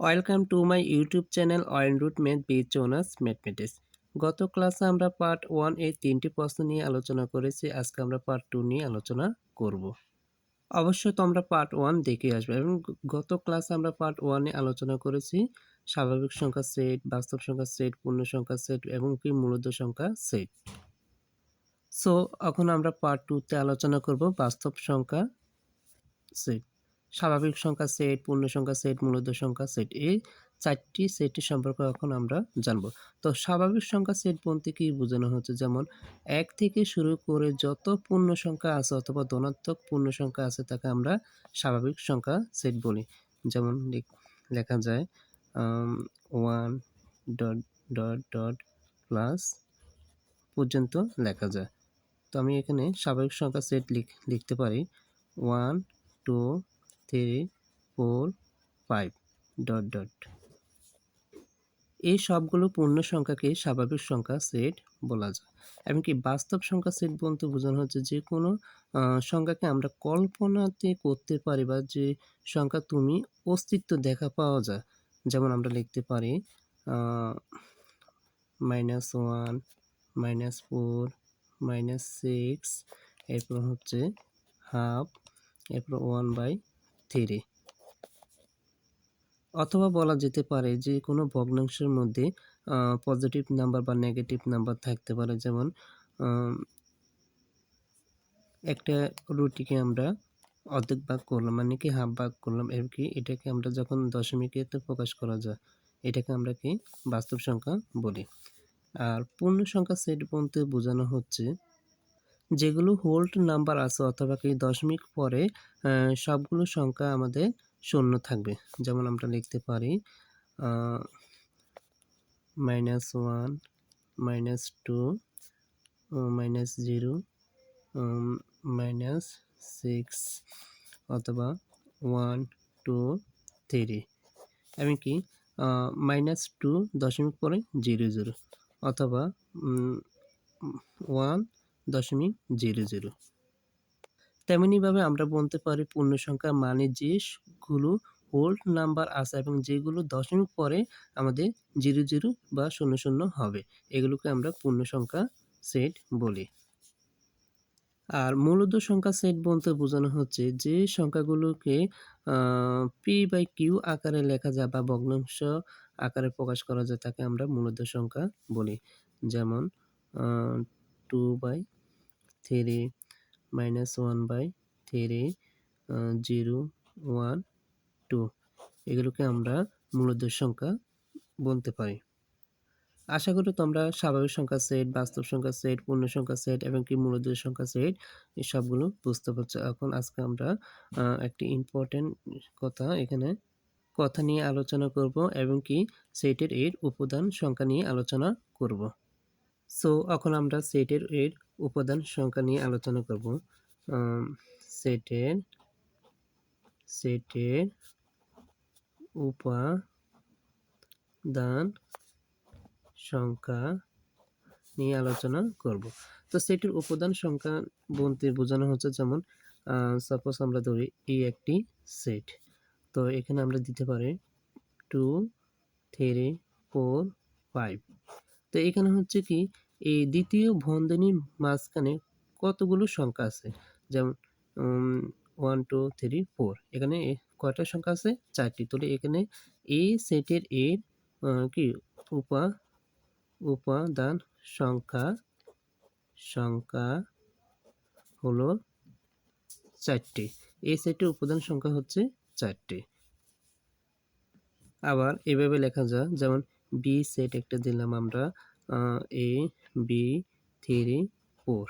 Welcome to my YouTube channel oil রুট math বিচ ওনাস ম্যাথমেটিক্স। গত ক্লাসে আমরা পার্ট ওয়ানের তিনটি প্রশ্ন নিয়ে আলোচনা করেছি, আজকে আমরা পার্ট টু নিয়ে আলোচনা করব। অবশ্যই তোমরা পার্ট ওয়ান দেখে আসবে এবং গত ক্লাসে আমরা পার্ট ওয়ানে আলোচনা করেছি, স্বাভাবিক সংখ্যা সেট, বাস্তব সংখ্যা সেট, পূর্ণ সংখ্যা সেট এবং কি মূলত সংখ্যা সেট। সো এখন আমরা পার্ট টুতে আলোচনা করব বাস্তব সংখ্যা সেট। স্বাভাবিক সংখ্যা সেট পূর্ণ সংখ্যা সেট মূলত সংখ্যা সেট এই চারটি সেটের সম্পর্কে এখন আমরা জানব। তো স্বাভাবিক সংখ্যা সেট বলতে কি বোঝানো হচ্ছে? যেমন এক থেকে শুরু করে যত পূর্ণ সংখ্যা আছে অথবা ধনাত্মক পূর্ণ সংখ্যা আছে তাকে আমরা স্বাভাবিক সংখ্যা সেট বলি। যেমন লেখা যায় one dot dot dot plus পর্যন্ত লেখা যায়। তো আমি এখানে স্বাভাবিক সংখ্যা সেট লিখতে পারি। One two three four five dot dot এই সবগুলো পূর্ণ সংখ্যাকে স্বাভাবিক সংখ্যা সেট বলা যায়। এমনকি বাস্তব সংখ্যা সেট বলতে বোঝানো হচ্ছে যে কোনো সংখ্যাকে আমরা কল্পনাতে করতে পারি বা যে সংখ্যা তুমি অস্তিত্ব দেখা পাওয়া যায়। যেমন আমরা লিখতে পারি minus one minus four minus six এরপর হচ্ছে হাফ এরপর ওয়ান বাই থ্রি। অথবা বলা যেতে পারে যে, কোনো ভগ্নাংশের মধ্যে পজিটিভ নাম্বার বা নেগেটিভ নাম্বার থাকতে পারে। যেমন একটা রুটিকে আমরা অর্ধেক ভাগ করলাম মানে কি হাফ ভাগ করলাম, এর কি, এটাকে আমরা যখন দশমিকেতে প্রকাশ করা যায়, এটাকে আমরা কি বাস্তব সংখ্যা বলি। আর পূর্ণ সংখ্যা সেট বলতে বোঝানো হচ্ছে যেগুলো হোল্ড নাম্বার আছে অথবা কি দশমিক পরে সবগুলো সংখ্যা আমাদের শূন্য থাকবে। যেমন আমরা লিখতে পারি minus one minus two minus zero minus six অথবা ওয়ান টু থ্রি এমনকি মাইনাস টু দশমিক পরে জিরো জিরো অথবা ওয়ান দশমিক জিরো জিরো। তেমনিভাবে আমরা বলতে পারি পূর্ণ সংখ্যা মানে যেগুলো হোল্ড নাম্বার আছে এবং যেগুলো দশমিক পরে আমাদের জিরো জিরো বা শূন্য শূন্য হবে। এগুলোকে আমরা পূর্ণ সংখ্যা সেট বলি। আর মূলত সংখ্যা সেট বলতে বোঝানো হচ্ছে যে সংখ্যাগুলোকে পি বাই কিউ আকারে লেখা যায় বা ভগ্নাংশ আকারে প্রকাশ করা যায় তাকে আমরা মূলত সংখ্যা বলি। যেমন two by three minus one by three zero one two এগুলোকে আমরা মূলত সংখ্যা বলতে পারি। আশা করি তোমরা স্বাভাবিক সংখ্যা সেট বাস্তব সংখ্যা সেট পূর্ণ সংখ্যা সেট এবং কি মূলত সংখ্যা সেট এই সবগুলো বুঝতে পারছ। এখন আজকে আমরা একটি ইম্পর্টেন্ট কথা এখানে কথা নিয়ে আলোচনা করব এবং কি সেটের এর উপাদান সংখ্যা নিয়ে আলোচনা করব। সো এখন আমরা সেটের এর উপাদান সংখ্যা নিয়ে আলোচনা করব। সেটের সেটের উপাদান সংখ্যা নিয়ে আলোচনা করব। তো সেটির উপাদান সংখ্যা বলতে বোঝানো হচ্ছে যেমন সাপোজ আমরা ধরি এই একটি সেট তো এখানে আমরা দিতে পারি টু থ্রি ফোর ফাইভ তো এখানে হচ্ছে কি এই দ্বিতীয় বন্ধনীর মাঝখানে কতগুলো সংখ্যা আছে? যেমন ওয়ান টু থ্রি ফোর এখানে কয়টা সংখ্যা আছে? চারটি। তাহলে এখানে এই সেটের এর কি? উপা, উপাদান সংখ্যা সংখ্যা হলো চারটি। এই সেটের উপাদান সংখ্যা হচ্ছে চারটি। আবার এভাবে লেখা যায়। যেমন, বি সেট একটা দিলাম আমরা এ বি থ্রি ফোর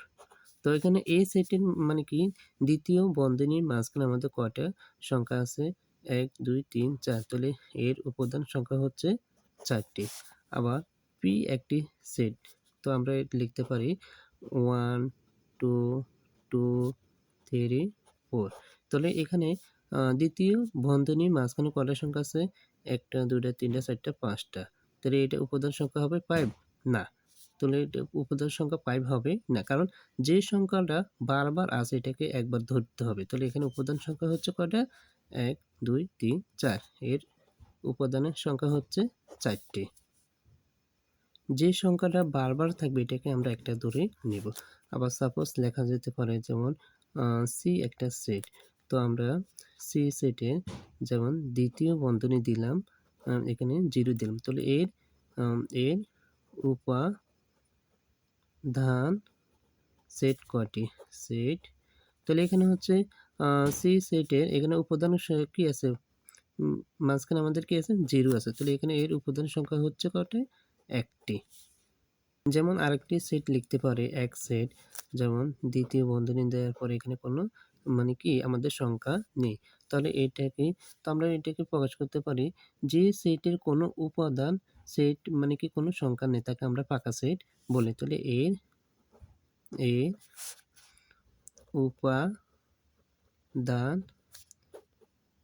তো এখানে এ সেটের মানে কি? দ্বিতীয় বন্ধনীর মাঝখানে আমাদের কয়টা সংখ্যা আছে? এক, দুই, তিন, চার। তাহলে এর উপাদান সংখ্যা হচ্ছে চারটি। আবার পি একটি সেট। তো আমরা লিখতে পারি one two two three four তাহলে এখানে দ্বিতীয় বন্ধনীর মাঝখানে কয়টা সংখ্যা আছে? একটা, দুইটা, তিনটা, চারটা, পাঁচটা। তাহলে এটা উপাদান সংখ্যা হবে ফাইভ না। তাহলে উপাদান সংখ্যা ফাইভ হবে। না, কারণ যে সংখ্যাটা বারবার আছে, এটাকে একবার ধরতে হবে। তাহলে এখানে উপাদান সংখ্যা হচ্ছে কয়টা? এক, দুই, তিন, চার। এর উপাদানের সংখ্যা হচ্ছে চারটি। যে সংখ্যাটা বারবার থাকবে, এটাকে আমরা একটা ধরে নেব। আবার সাপোজ লেখা যেতে পারে যেমন সি একটা সেট তো আমরা সি সেটে যেমন দ্বিতীয় বন্ধনী দিলাম এখানে জিরো দিলাম। তাহলে এর এর উপাদান সেট কটি সেট তাহলে এখানে হচ্ছে সি সেটের এখানে উপাদান কি আছে? মাঝখানে আমাদের কি আছে? জিরো আছে। তাহলে এখানে এর উপাদান সংখ্যা হচ্ছে কটে? একটি। যেমন আরেকটি সেট লিখতে পারে, এক সেট যেমন দ্বিতীয় বন্ধনী দেওয়ার পরে এখানে কোনো মানে কি আমাদের সংখ্যা নেই। তাহলে এটাকে, তো আমরা এটাকে প্রকাশ করতে পারি যে সেটের কোনো উপাদান সেট মানে কি কোনো সংখ্যা নেই, তাকে আমরা পাকা সেট বলি। তাহলে এর এর উপাদান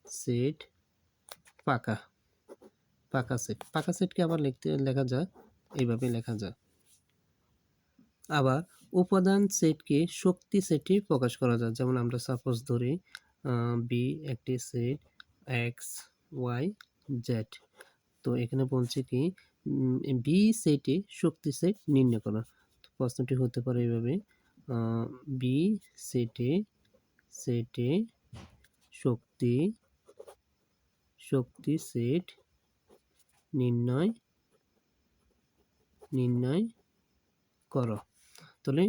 সেট পাকা পাকা সেট পাকা সেটকে আবার লিখতে, লেখা যায় এইভাবে লেখা যায় আবার উপাদান সেটকে শক্তি সেটে প্রকাশ করা যায়। যেমন আমরা সাপোজ ধরি বি একটি সেট এক্স ওয়াই জেড তো এখানে বলছে কি বি সেটে শক্তি সেট নির্ণয় করা। প্রশ্নটি হতে পারে এইভাবে বি সেটে সেটে শক্তি শক্তি সেট নির্ণয় নির্ণয় করো। তাহলে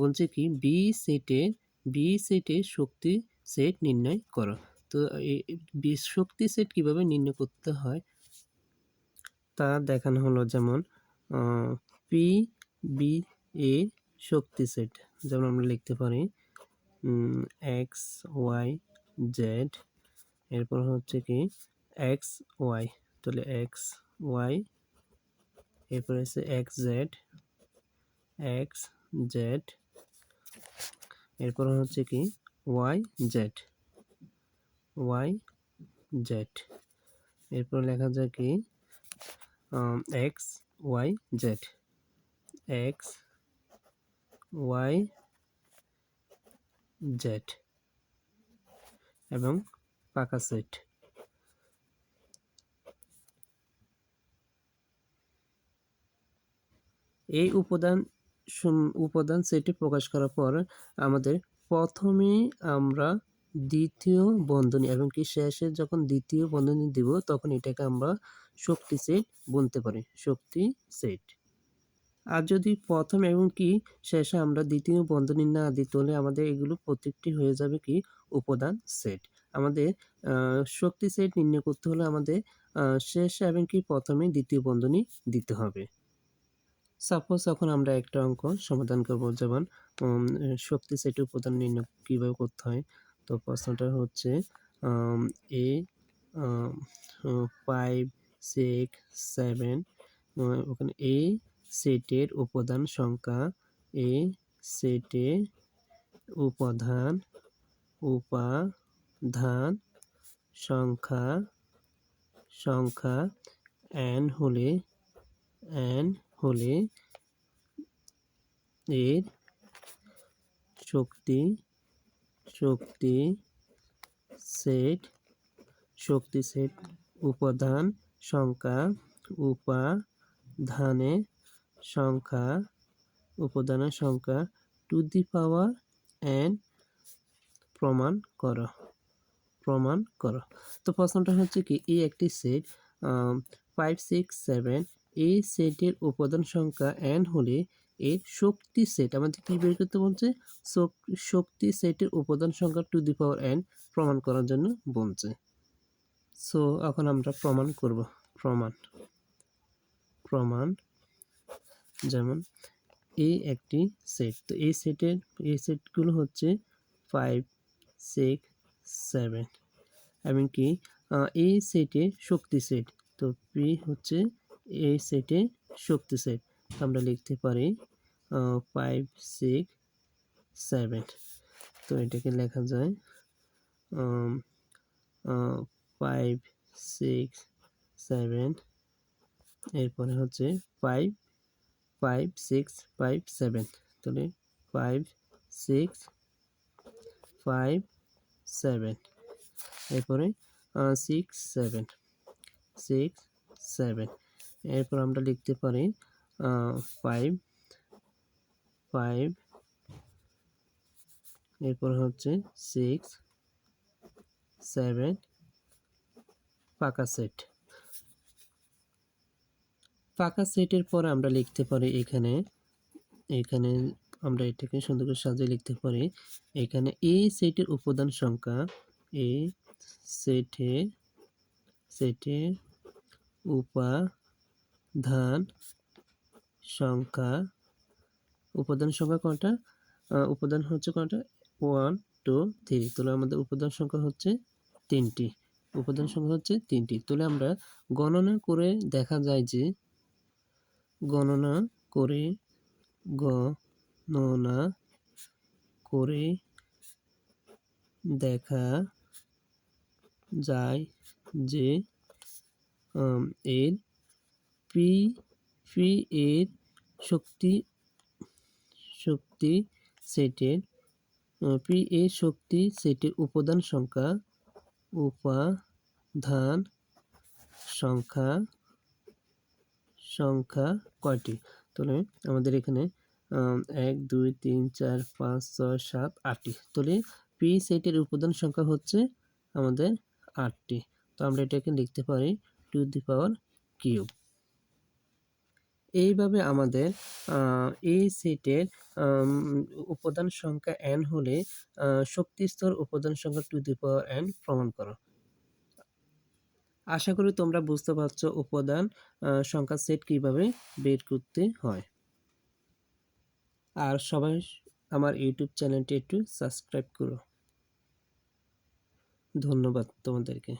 বলছে কি বি সেটে বি সেটে শক্তি সেট নির্ণয় করো। তো এই শক্তি সেট কীভাবে নির্ণয় করতে হয়? তা দেখানো হলো যেমন পি বি এ শক্তি সেট যেমন আমরা লিখতে পারি এক্স ওয়াই জেড এরপর হচ্ছে কি এক্স ওয়াই তাহলে এক্স ওয়াই এরপর হচ্ছে এক্স জেড এক্স জেড এরপর হচ্ছে কি ওয়াই জেড ওয়াই জেড এরপর লেখা যায় কি X Y Z X Y Z এবং পাকা সেট এই উপাদান উপাদান সেটে প্রকাশ করার পর আমাদের প্রথমে আমরা দ্বিতীয় বন্ধনী এবং কি শেষে যখন দ্বিতীয় বন্ধনী দিব, তখন এটাকে আমরা শক্তি সেট বলতে পারি, শক্তি সেট। আর যদি প্রথম এবং কি শেষে আমরা দ্বিতীয় বন্ধনী না দিই, তাহলে আমাদের এগুলো প্রত্যেকটি হয়ে যাবে কি? উপাদান সেট। আমাদের শক্তি সেট নির্ণয় করতে হলে আমাদের শেষে এবং কি প্রথমে দ্বিতীয় বন্ধনী দিতে হবে। সাপোজ এখন আমরা একটা অঙ্ক সমাধান করব, যেমন শক্তি সেট উপাদান নির্ণয় কীভাবে করতে হয়? তো প্রশ্নটা হচ্ছে এ ফাইভ সিক্স সেভেন ওখানে এ সেটের উপাদান সংখ্যা এ সেটে উপাদান উপাদান সংখ্যা সংখ্যা এন হলে এন হলে এর শক্তি শক্তি সেট শক্তি সেট উপাদান সংখ্যা উপাদানের সংখ্যা উপাদানের সংখ্যা টু দি পাওয়ার এন প্রমাণ করো প্রমাণ করো। তো প্রশ্নটা হচ্ছে কি, এই একটি সেট ফাইভ সিক্স সেভেন এই সেটের উপাদান সংখ্যা এন হলে এর শক্তি সেট আমাদের কি বের করতে বলছে? শক- শক্তি সেটের উপাদান সংখ্যা টু দি পাওয়ার এন প্রমাণ করার জন্য বলছে। সো এখন আমরা প্রমাণ করব। প্রমাণ। প্রমাণ। যেমন এই একটি সেট তো এই সেটের এই সেটগুলো হচ্ছে ফাইভ সিক্স সেভেন এমনকি এই সেটে শক্তি সেট তো পি হচ্ছে এই সেটে শক্তি সেট আমরা লিখতে পারি ফাইভ সিক্স সেভেন তো এটাকে লেখা যায় ফাইভ সিক্স সেভেন এরপরে হচ্ছে five five six five seven তাহলে ফাইভ সিক্স ফাইভ সেভেন এরপরে সিক্স সেভেন সিক্স সেভেন এরপর আমরা লিখতে পারি ফাইভ ফাইভ এরপর হচ্ছে সিক্স সেভেন পাকা সেট পাকা সেটের পর আমরা লিখতে পারি এখানে এখানে আমরা এটাকে সুন্দর করে সাজিয়ে লিখতে পারি, এখানে এ সেটের উপাদান সংখ্যা, এ সেটে সেটে উপাদান সংখ্যা উপাদান সংখ্যা কয়টা? উপাদান হচ্ছে কয়টা? ওয়ান টু থ্রি তাহলে আমাদের উপাদান সংখ্যা হচ্ছে তিনটি। উপাদান সংখ্যা হচ্ছে তিনটি। তাহলে আমরা গণনা করে দেখা যায় যে গণনা করে গণনা করে দেখা যায় যে এর পি পি এর শক্তি শক্তি সেটের পি এর শক্তি সেটের উপাদান সংখ্যা উপাদান সংখ্যা সংখ্যা কয়টি? তাহলে আমাদের এখানে এক, দুই, তিন, চার, পাঁচ, ছয়, সাত, আটটি। তাহলে পি সেটের উপাদান সংখ্যা হচ্ছে আমাদের আটটি। তো আমরা এটাকে লিখতে পারি টু দি পাওয়ার কিউব। এইভাবে আমাদের এই সেটের উপাদান সংখ্যা এন হলে আহ, শক্তি স্তর উপাদান সংখ্যা টু দি পাওয়ার এন প্রমাণ করো। আশা করি তোমরা বুঝতে পারছ উপাদান সংখ্যা সেট কীভাবে বের করতে হয়। আর সবাই আমার ইউটিউব চ্যানেলটি একটু সাবস্ক্রাইব করো। ধন্যবাদ তোমাদেরকে।